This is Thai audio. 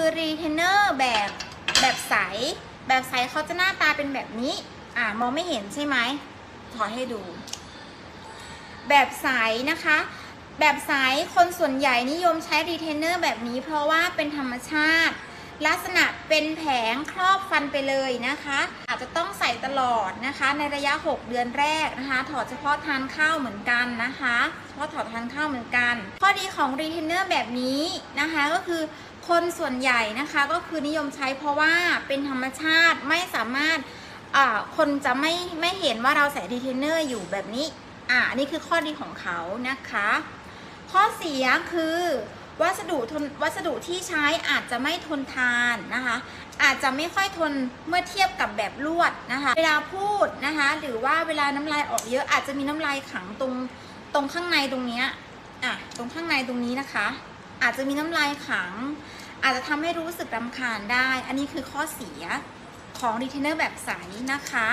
คือรีเทนเนอร์แบบแบบใส แบบใสเขาจะหน้าตาเป็นแบบนี้ อ่ามองไม่เห็นใช่ไหมถอดให้ดู แบบใสนะคะ แบบใสคนส่วนใหญ่นิยมใช้รีเทนเนอร์แบบนี้เพราะว่าเป็นธรรมชาติ ลักษณะเป็นแผงครอบฟันไปเลยนะคะ อาจจะต้องใส่ตลอดนะคะ ในระยะ 6 เดือนแรกนะคะ ถอดเฉพาะทานข้าวเหมือนกันนะคะเฉพาะถอดทานข้าวเหมือนกัน ข้อดีของรีเทนเนอร์แบบนี้นะคะก็คือคนส่วนใหญ่นะคะก็คือนิยมใช้เพราะว่าเป็นธรรมชาติไม่สามารถอ่าคนจะไม่ไม่เห็นว่าเราใส่รีเทนเนอร์อยู่แบบนี้อ่านนี้คือข้อดีของเขานะคะ ข้อเสียคือ วัสดุทนวัสดุที่ใช้อาจจะไม่ทนทานนะคะ อาจจะไม่ค่อยทนเมื่อเทียบกับแบบลวดนะคะ เวลาพูดนะคะ หรือว่าเวลาน้ำลายออกเยอะอาจจะมีน้ำลายขังตรงตรงข้างในตรงเนี้ยอะตรงข้างในตรงนี้นะคะ อาจจะมีน้ำลายขัง อาจจะทำให้รู้สึกรำคาญได้ อันนี้คือข้อเสียของรีเทนเนอร์แบบใสนะคะ